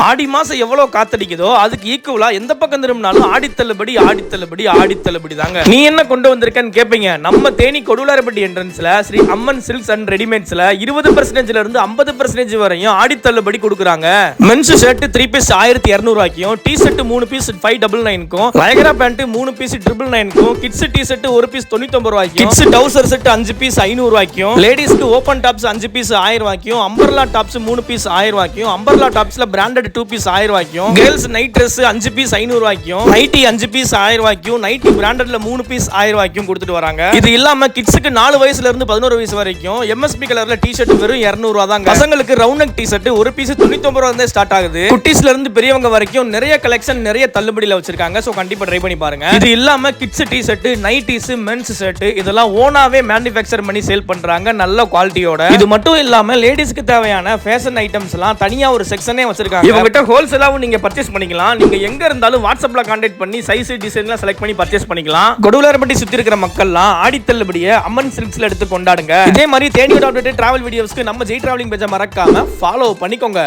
ஆடி மாதம் எவ்வளோ காத்தடிக்குதோ அதுக்கு ஈக்குவலாக எந்த பக்கம் திரும்பினாலும் ஆடித்தள்ளுபடி ஆடித்தள்ளுபடி ஆடித்தள்ளுபடி தாங்க. நீ என்ன கொண்டு வந்திருக்கன்னு கேட்பீங்க நம்ம தேனி கொடுலாரப்பட்டி என்ட்ரன்ஸில் ஸ்ரீ அம்மன் சில்க்ஸ் அண்ட் ரெடிமேட்ஸில் இருபது பர்சன்டேஜ்ல இருந்து ஐம்பது பர்சன்டேஜ் வரையும் ஆடித்தள்ளுபடி கொடுக்குறாங்க. மென்ஸ் ஷர்ட் த்ரீ பீஸ் ஆயிரத்தி இரநூறுவாய்க்கும் டி ஷர்ட் மூணு பீஸ் ஃபைவ் டபுள் நைனுக்கும் லயகரா பேண்ட் மூணு பீஸ் ட்ரிபிள் நைனுக்கும் கிட்ஸ் டி ஷர்ட் ஒரு பீஸ் தொண்ணூத்தொம்பது ரூபாய்க்கும் கிட்ஸ் டவுசர் செட் அஞ்சு பீஸ் ஐநூறு ரூபாய்க்கும் லேடிஸ்க்கு ஓப்பன் டாப்ஸ் அஞ்சு பீஸ் ஆயிரம் ரூபாய்க்கும் அம்பர்லா டாப்ஸ் மூணு பீஸ் ஆயிரம் ரூபாய்க்கும் அம்பர்லா டாப்ஸ்ல பிராண்டட் டூ பீஸ் ஆயிரம் ரூபாய்க்கும் கேர்ள்ஸ் நைட் ட்ரெஸ் அஞ்சு பீஸ் ஐநூறு ரூபாய்க்கும் நைட்டி அஞ்சு பீஸ் ஆயிரம் ரூபாய்க்கும் நைட்டி பிராண்டட்ல மூணு பீஸ் ஆயிரம் ரூபாய்க்கும் கொடுத்துட்டு வராங்க. இது இல்லாம கிட்ஸுக்கு நாலு வயசுல இருந்து பதினோரு வயசு வரைக்கும் எம்எஸ்பி கலர்ல டி ஷர்ட் வெறும் இருநூறு ரூபா தாங்க. பசங்களுக்கு ரவுண்ட் நெக் டி ஷர்ட் ஒரு பீஸ் தொண்ணூத்தி ரூபா இருந்தே ஸ்டார்ட் ஆகுது. குட்டீஸ்ல இருந்து பெரியவங்க வரைக்கும் நிறைய கலெக்ஷன் நிறைய தள்ளுபடியில வச்சிருக்காங்க. சோ கண்டிப்பா ட்ரை பண்ணி பாருங்க. இது இல்லாம kids T shirt nighties men's shirt இதெல்லாம் ஓனாவே மேனுஃபேக்சர் பண்ணி சேல் பண்றாங்க. நல்ல குவாலிட்டியோட இது மட்டும் இல்லாம லேடிஸ்க்கு தேவையான ஃபேஷன் ஐட்டம்ஸ் எல்லாம் தனியா ஒரு செக்ஷனே வச்சிருக்காங்க. இவங்க ஹோல்சேலாவும் நீங்க பர்ச்சேஸ் பண்ணிக்கலாம். நீங்க எங்க இருந்தாலும் வாட்ஸ்அப்ல காண்டாக்ட் பண்ணி சைஸ் டிசைன்லாம் செலக்ட் பண்ணி பர்ச்சேஸ் பண்ணிக்கலாம். கொடுவலர்பட்டி சுத்தி இருக்கிற மக்கள்லாம் ஆடித்தள்ளுபடியை அம்மன் சில்க்ஸ்ல எடுத்து கொண்டாடுங்க. இதே மாதிரி தேனியோட அப்டேட் டிராவல் வீடியோஸ்க்கு நம்ம ஜெய் டிராவலிங் பேஜை மறக்காம ஃபாலோ பண்ணிக்கோங்க.